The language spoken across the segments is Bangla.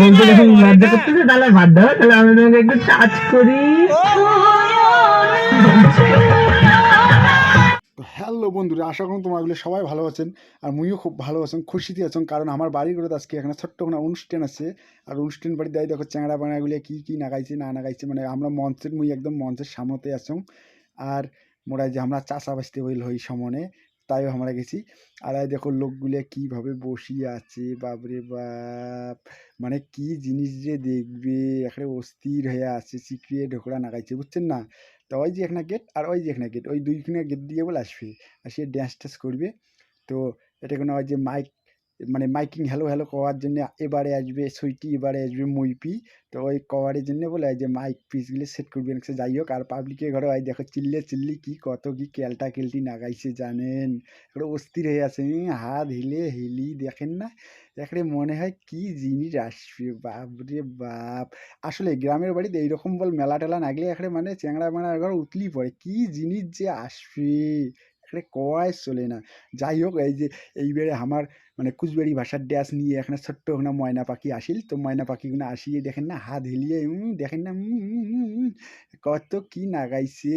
বলতে যখন করতেছে তাহলে তাহলে আমি তোমাকে একটু টাচ করি হ্যালো বন্ধুরা, আশা করুন তোমাগুলো সবাই ভালো আছেন আর মুইও খুব ভালো আছেন, খুশিতে আছেন, কারণ আমার করে আজকে এখানে ছোট্ট কোনো অনুষ্ঠান আছে। আর অনুষ্ঠান বাড়ি দেয় দেখো চ্যাংড়া বাংড়াগুলো কী কী নাগাইছে, না নাগাইছে মানে আমরা মঞ্চের মুই একদম মঞ্চের সামনেতে আছো। আর মোড়াই যে আমরা চাষা বাঁচতে হইল হই সমনে তাইও আমরা গেছি। আর দেখো লোকগুলো কীভাবে বসিয়ে আছে, বাপরে বাপ! মানে কি জিনিস যে দেখবে? এখানে অস্থির হয়ে আছে চিকড়িয়ে ঢোকরা নাগাইছে, বুঝছেন না? তো ওই যে এখানে গেট আর ওই যে এখানে গেট ওই দুইখানা গেট দিয়ে বলে আসবে। আর সে ড্যান্স ট্যান্স করবে। তো এটা কোনো ওই যে মাইক মাইকিং হ্যালো হ্যালো কওয়ার জন্য এবারে আসবে, সুইটি এবারে আসবে, মুইপি। তো ওই কভারের জন্য বলে যে মাইক পিসগুলো সেট করবে সে যাই হোক। আর পাবলিকের ঘরে ওই দেখো, চিল্লে চিল্লি কি কত কি কেলটা কেলটি নাগাইছে, জানেন? একটা অস্থির হয়ে আছে। হাত হিলে হিলি, দেখেন না? এখানে মনে হয় কি জিনিস আসবে, বাপরে বাপ। আসলে গ্রামের বাড়িতে এইরকম বল মেলা টেলা নাগলে এখানে মানে চ্যাংড়া ম্যাংড়া ঘর উতলি পড়ে। কি জিনিস যে আসবে? এখানে কয় চলে না। যাই হোক এই যে, এইবারে আমার মানে কুচবিহারি ভাষার ড্যাস নিয়ে এখানে ছোট্ট ওখানে ময়না পাখি আসিল। তো ময়না পাখিগুলো আসিয়ে দেখেন না, হাত হেলিয়ে দেখেন না কত কি নাগাইছে।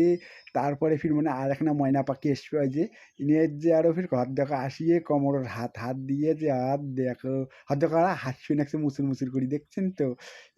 তারপরে ফির মানে আর এখানে ময়না পাখি ওই যে ইনের যে আরও ফির ঘর দেখো, আসিয়ে কোমরের হাত হাত দিয়ে যে, হাত দেখো হাত দেখো, আর হাত শুনে একটু মুসুর মুসুর করি, দেখছেন তো?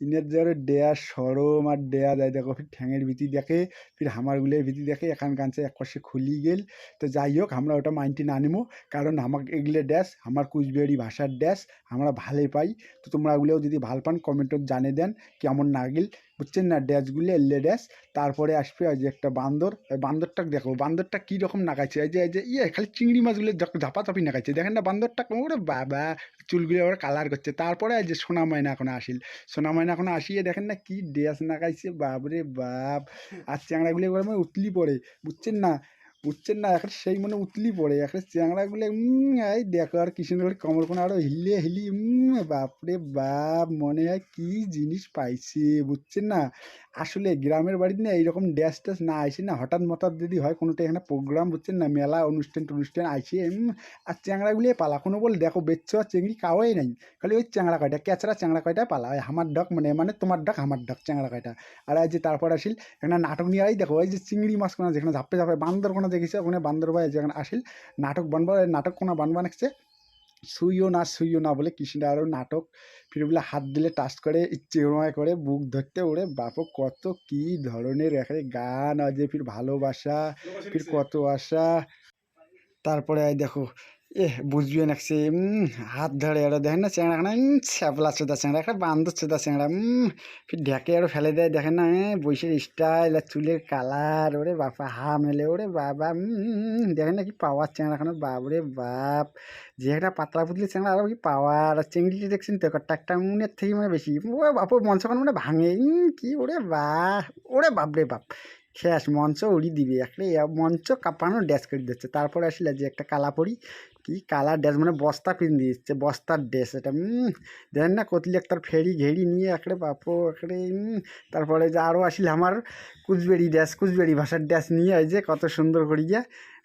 ইনের যে আরও ডেয়া সরম আর ডেয়া যায় দেখো ফির ঠ্যাঙের ভিতি দেখে, ফির হামারগুলোর ভিতি দেখে এখান কাছে এক পাশে খুলি গেল। তো যাই হোক, আমরা ওটা মাইন্ডটি না নিবো কারণ আমাকে এগুলো ড্যাস আমার কুচবিহারি ভাষার ড্যাস আমরা ভালোই পাই। তো তোমরা ওগুলোও যদি ভালো পান কমেন্টত জানিয়ে দেন কেমন নাগিল। বুঝছেন না? ড্যাসগুলো এলে ড্যাস তারপরে আসবে ওই যে একটা বান্দর। ওই বান্দরটা দেখো, বান্দরটা কী রকম নাগাইছে? এই যে এই যে ইয়ে খালি চিংড়ি মাছগুলো ঝাপা ঝাপাঝাপি নাগাইছে। দেখেন না বান্দরটা ওরে বাবা চুলগুলো ওরা কালার করছে। তারপরে এই যে সোনা ময়না এখন আসিল। সোনা ময়না এখন আসিয়ে দেখেন না কি ড্যাস নাগাইছে? বাপরে বাপ। আর চ্যাংড়াগুলো উতলি পড়ে। বুঝছেন না? বুঝছেন না এখন সেই মনে উতলি পড়ে এখন চ্যাংড়াগুলো উম, এই দেখো আর কি সুন্দর করে কমর কোনা আরও হিলে হিলি বাপরে বাপ মনে হয় কি জিনিস পাইছে বুঝছেন না? আসলে গ্রামের বাড়িতে না এইরকম ড্যাস ট্যাস না আইসে না, হঠাৎ মঠাৎ যদি হয় কোনোটা এখানে প্রোগ্রাম বুঝছেন না, মেলা, অনুষ্ঠান টনুষ্ঠান আইসে আর চ্যাংড়াগুলো পালা। কোনো বল দেখো বেচ্ছ চিংড়ি কাওয়াই নাই। খালি ওই চ্যাংড়া কয়টা ক্যাচড়া চ্যাংড়া কয়টা পালা। ওই আমার ডক মানে মানে তোমার ডক, আমার ডক, চ্যাংড়া কয়টা। আর এই যে তারপর আসিল, এখানে নাটক নিয়ে আই দেখো, ওই যে চিংড়ি মাছ কোনা যেখানে ঝাপে ঝাপে বান্দর কোনা দেখেছে? ওখানে বান্দর ভাই যেখানে আসিল, নাটক বানবার, নাটক কোনা বানবা নাকছে শুইও না শুইও না বলে কৃষ্ণা আরও নাটক ফির বলে হাত দিলে টাচ করে ইচ্ছে করে বুক ধরতে ওরে বাপো কত কি ধরনের এখানে গান আছে ফির ভালোবাসা ফির কত আশা। তারপরে দেখো এ বুঝবে উম, হাত ধরে আরও দেখেন না চেংড়া খানা ছ্যাপলা চোদা চেংড়া একটা বান্ধব চোদা চেঁড়া ফির ঢেকে আরও ফেলে দেয় দেখেন না বৈশের স্টাইল আর চুলের কালার ওরে বাপা হা মেলে ওরে বাবা দেখেন না কি পাওয়ার চেংড়া খানা বাপরে বাপ যে একটা পাতলা পুতলি চেংড়া আরও কি পাওয়ার আর চিংড়িটি দেখছেন তো টাকটা মুনের থেকে মানে বেশি ও বাপ মঞ্চখান মানে ভাঙে কি ওরে বাপ ওরে বাপরে বাপ শেষ মঞ্চ উড়ি দিবে। একটা মঞ্চ কাঁপানো ড্যাস করে দিচ্ছে। তারপরে আসলে যে একটা কালা পরি, কি কালার ড্রেস মানে বস্তা পিন দিচ্ছে, বস্তার ড্রেস এটা। দেখেন না কতলি একটা ফেরি ঘেরি নিয়ে একড়ে বাপো একড়ে তারপরে যে আরও আসলে আমার কুচবেড়ি ড্যাস কুচবেড়ি ভাষার ড্যাস নিয়ে এই যে কত সুন্দর করিয়া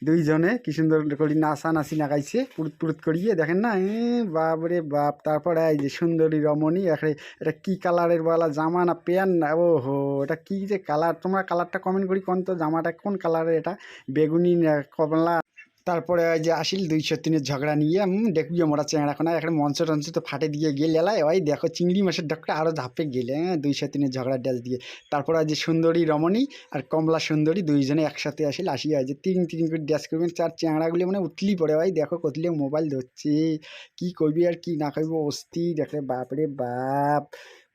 দুইজনে কি সুন্দর করি নাচা নাচি নাগাইছে পুরুত পুরুত করিয়ে। দেখেন না, এ বাপরে বাপ, তারপরে এই যে সুন্দরী রমণী এখানে এটা কী কালারের বলা জামা না প্যান্ট না ও হো এটা কী যে কালার? তোমরা কালারটা কমেন্ট করি, কোন তো জামাটা, কোন কালারের এটা? বেগুনি না, কমলা তারপরে ওই যে আসিল দুইশো তিনের ঝগড়া নিয়ে দেখবি মোরা চেংড়া কোনা একটা মঞ্চ টঞ্চ তো ফাটে দিয়ে গেলে এলাই ওই দেখো চিংড়ি মাছের ডকটা আরও ধাপে গেলে হ্যাঁ দুইশো তিনের ঝগড়া ড্যাস দিয়ে। তারপর ওই যে সুন্দরী রমণী আর কমলা সুন্দরী দুইজনে একসাথে আসিল আসি ওই যে তিন তিন করে ড্যাস করবেন, চার চেংড়াগুলি মানে উতলি পড়ে ভাই দেখো কতলে মোবাইল ধরছে, কি করবি আর কি না করবি অস্থির, দেখলে বাপরে বাপ।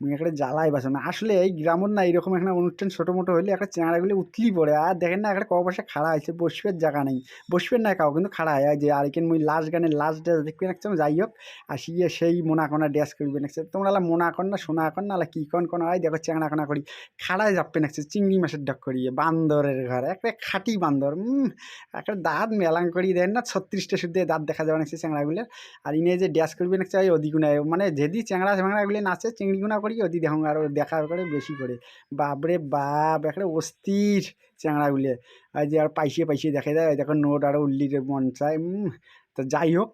একটা জ্বালাই বাসো। না আসলে এই গ্রামের না এরকম একটা অনুষ্ঠান ছোটো মোটো হলে একটা চেঁড়াগুলি উতলি পড়ে। আর দেখেন না, একটা ক পাশে খাড়া আছে বসবের জায়গা নেই। বসবেন না কাউ, কিন্তু খাড়া হয়। যে আর এখানে মুই লাস্ট গানের লাস্ট ড্যাস দেখবে রাখছিলাম যাই হোক আসিয়ে সেই মোনাকোনা ড্যাস করবে নাকছে তোমরা আলা মোনাকন না সোনাকন না আলা কি কন কোন হয়, দেখো চেংড়া কোনা করি। খাড়ায় যাপবে নাকছে চিংড়ি মাছের ডাক করিয়ে বান্দরের ঘর। একটা খাঁটি বান্দর একটা দাঁত মেলাং করি দেন না, ছত্রিশটা শুদ্ধ দাঁত দেখা যাবে নাকছে চেংড়াগুলো আর ইনে যে ড্যাস করবে নাকছে ওই ওদিগুনা মানে যেদি চেংড়া চেংড়াগুলি নাচে চিংড়িগুনা করি ওদি দেখুন আরও দেখা করে বেশি করে। বাপরে বাপ, একটা অস্থির চেংড়াগুলি আর যে আর পাইসিয়ে পাইসিয়ে দেখা যায় দেখো নোট আরও উল্লির মন চায় তো যাই হোক,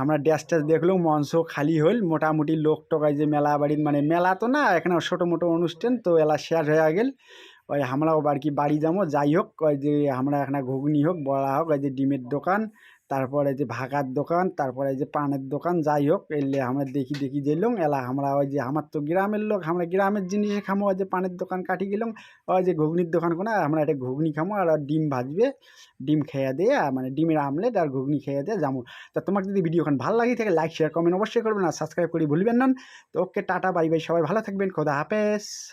আমরা ড্যাস ট্যাস দেখলেও মঞ্চ খালি হল মোটামুটি লোক টোকাই যে মেলা বাড়ির মানে মেলা তো না, এখানে ছোটো মোটো অনুষ্ঠান, তো এলা শেষ হয়ে গেল। ওই আমরাও আর কি বাড়ি যাব, যাই হোক, ওই যে আমরা এখানে ঘুগনি হোক, বড়া হোক, ওই যে ডিমের দোকান তারপরে যে ভাগার দোকান, তারপরে যে পানের দোকান, যাই হোক, এলে আমরা দেখি দেখি যেলাম এলা আমরা ওই যে, আমার তো গ্রামের লোক, আমরা গ্রামের জিনিসে খামো, ওই যে পানের দোকান কাটি গেলাম, ওই যে ঘুগনির দোকান কোনো, আমরা একটা ঘুগনি খামো, আর ডিম ভাজবে, ডিম খেয়ে দিয়ে মানে ডিমের আমলেট আর ঘুগনি খেয়ে দিয়ে যাব তা তোমার যদি ভিডিওখান ভালো লাগে থাকে লাইক শেয়ার কমেন্ট অবশ্যই করবেন, আর সাবস্ক্রাইব করে ভুলবেন না। তো ওকে টাটা বাই বাই সবাই ভালো থাকবেন, খোদা হাফেজ।